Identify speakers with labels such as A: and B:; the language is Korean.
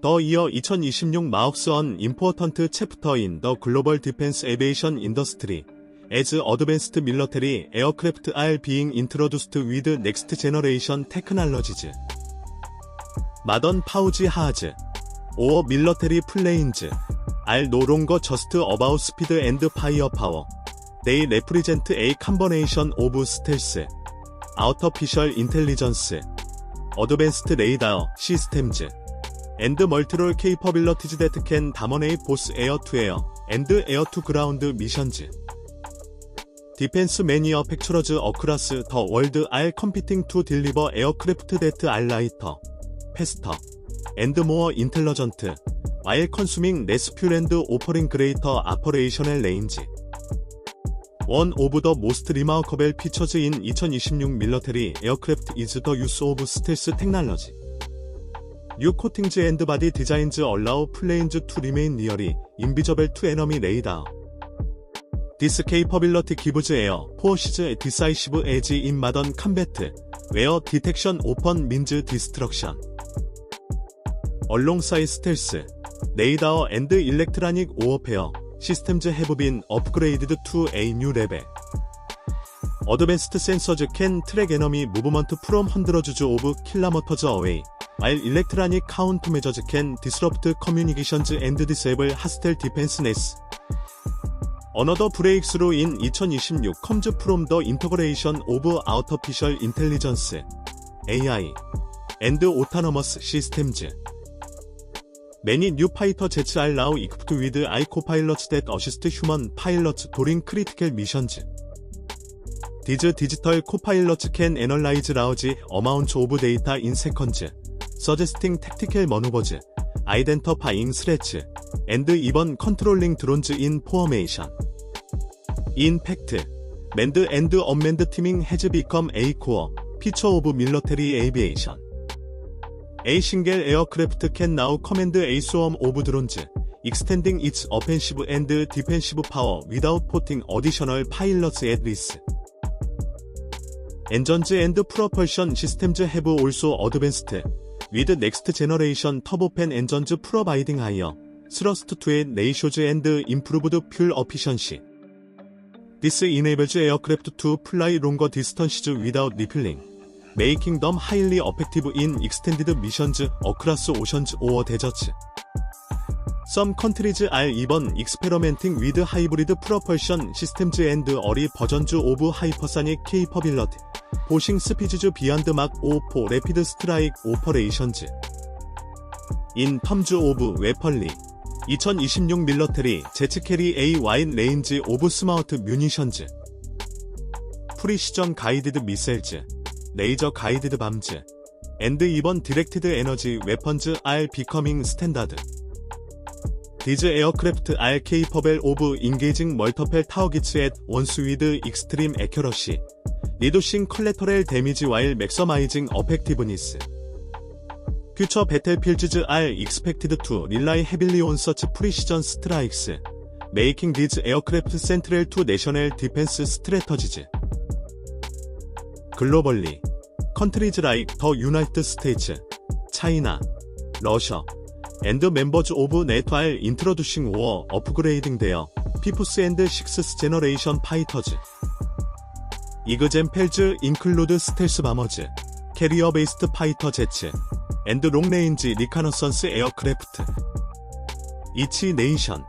A: 더 이어 2026 마우스 언 임포턴트 챕터인 더 글로벌 디펜스 에베이션 인더스트리 as advanced military aircraft are being introduced with next generation technologies. 마던 파우지 하즈 or military planes are no longer just about speed and firepower. They represent a combination of stealth, artificial intelligence, advanced radar systems, 앤드 멀트롤 케이퍼빌러티즈 데트캔 담원이 보스 에어 투 에어 앤드 에어 투 그라운드 미션즈 디펜스 매니어 팩처러즈 어크라스 더 월드 알 컴피팅 투 딜리버 에어크래프트 데트 알 라이터 페스터 앤드 모어 인텔러전트 와일 컨수밍 레스큐랜드 오퍼링 그레이터 아퍼레이션의 레인지 원 오브 더 모스트 리마커벨 피처즈 인 2026 밀러테리 에어크래프트 이즈 더 유스 오브 스텔스 테크놀러지 뉴 코팅즈 앤드 바디 디자인즈 얼라우 플레인즈 투 리메인 니어리 인비저벨 투 에너미 레이더 디스 케이퍼빌러티 기브즈 에어 포시즈 디사이시브 에지 인 마던 캄베트 웨어 디텍션 오펀 민즈 디스트럭션 얼롱사이 스텔스 레이다어 앤드 일렉트라닉 오어페어 시스템즈 해브빈 업그레이드드 투 에이 뉴 레벨 어드밴스트 센서즈 캔 트랙 에너미 무브먼트 프롬 헌드러주즈 오브 킬라머터즈 어웨이 말 일렉트라닉 카운트 메저즈 캔 디스럽트 커뮤니케이션즈 앤드 디세블 하스텔 디펜스네스 어너더 브레이크스로 인2026 컴즈 프롬 더 인터그레이션 오브 아우터피셜 인텔리전스 AI 앤드 오타노머스 시스템즈 Many new fighter jets are now equipped with iCopilots that assist human pilots during critical missions. These digital copilots can analyze large amounts of data in seconds. Suggesting Tactical Maneuvers, Identifying Threats, and even Controlling Drones in Formation. In fact, manned and unmanned teaming has become a core feature of military aviation. A single aircraft can now command a swarm of drones, extending its offensive and defensive power without putting additional pilots at risk. Engines and propulsion systems have also advanced, 위드 넥스트 제너레이션 터보팬 엔전즈 프로바이딩 하이어 스러스트 투의 네이쇼즈 앤드 임프루브드 퓨얼 어피션시 This enables aircraft to fly longer distances without refilling, making them highly effective in extended missions across oceans or deserts. Some countries are even experimenting with hybrid propulsion systems and early versions of hypersonic capability. 보싱 스피즈즈 비안드막 오포 레피드 스트라이크 오퍼레이션즈 인 펌즈 오브 웨펄리 2026 밀러테리 제츠캐리 A 와인 레인지 오브 스마우트 뮤니션즈 프리시전 가이디드 미셀즈 레이저 가이디드 밤즈 앤드 2번 디렉티드 에너지 웨펀즈 R 비커밍 스탠다드 디즈 에어크래프트 R 케이퍼벨 오브 인게이징 멀터펠 타워기츠 앳 원스 위드 익스트림 에큐러시 리두싱 컬레터렐 데미지 와일 맥서마이징 어펙티브니스 퓨처 배틀필즈즈 R 익스펙티드 2 릴라이 헤빌리 온 서치 프리시전 스트라이크스 메이킹 디즈 에어크래프트 센트럴 2 내셔널 디펜스 스트레터지즈 글로벌리 컨트리즈 라이크 더 유나이트 스테이츠 차이나 러셔 앤드 멤버즈 오브 네트알 인트로듀싱 오어 업그레이딩 되어 피프스 앤드 식스 제너레이션 파이터즈 이그젠펠즈 인클루드 스텔스 바머즈 캐리어 베이스트 파이터 제츠 앤드 롱레인지 리카노선스 에어크래프트 이치 네이션